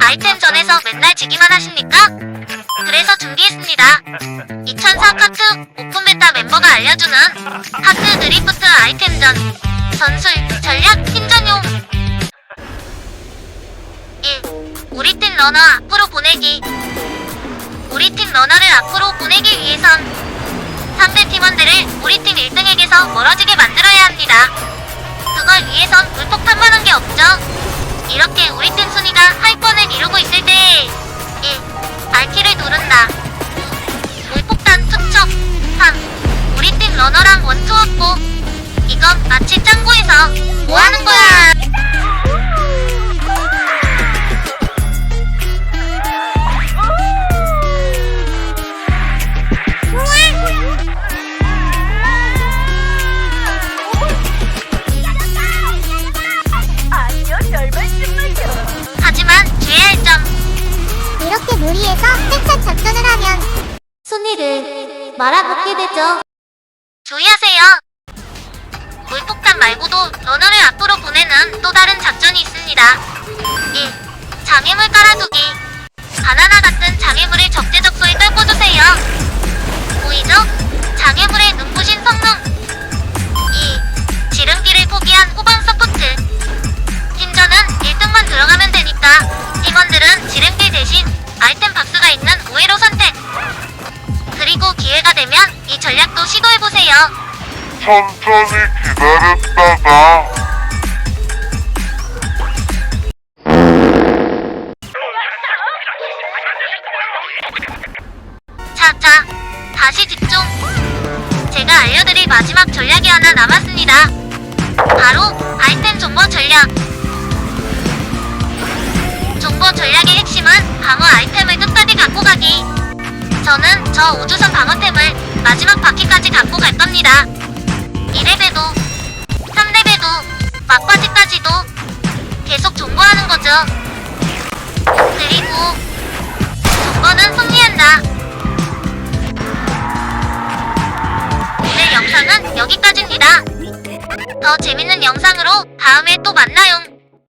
아이템전에서 맨날 지기만 하십니까? 그래서 준비했습니다. 2004 카트 오픈 베타 멤버가 알려주는 카트 드리프트 아이템전 전술 전략 팀전용 1. 우리 팀 러너 앞으로 보내기 우리 팀 러너를 앞으로 보내기 위해선 상대 팀원들을 우리 팀 1등에게서 멀어지게 만들어야 합니다. 그걸 위해선 물폭탄만 한 게 없죠. 이렇게 우리 팀 순위가 이루고 있을 때 1. R키를 누른다 2. 물폭탄 투척 3. 우리 팀 러너랑 원투 확보 이건 마치 짱구에서 뭐 하는 거야 이렇게 무리해서 팩샷 작전을 하면 순위를 말아먹게 되죠. 주의하세요. 물폭탄 말고도 러너를 앞으로 보내는 또 다른 작전이 있습니다. 1. 장애물 깔아두기. 바나나 같은 장애물을 적재적소에 떨궈주세요. 보이죠? 장애물의 눈부신 성능. 2. 지름길을 포기한 후방 서포트. 팀전은 1등만 들어가면 되니까 팀원들은 지름길 대신 아이템 박스가 있는 우회로 선택. 그리고 기회가 되면 이 전략도 시도해보세요. 천천히 기다렸다가 자, 자, 다시 집중. 제가 알려드릴 마지막 전략이 하나 남았습니다. 바로 아이템 정보 전략. 정보 전략의 핵심은 방어 끝까지 갖고 가기. 저는 저 우주선 방어템을 마지막 바퀴까지 갖고 갈 겁니다. 2레벨도, 3레벨도, 막바지까지도 계속 정보하는 거죠. 그리고 정보는 승리한다. 오늘 영상은 여기까지입니다. 더 재밌는 영상으로 다음에 또 만나요.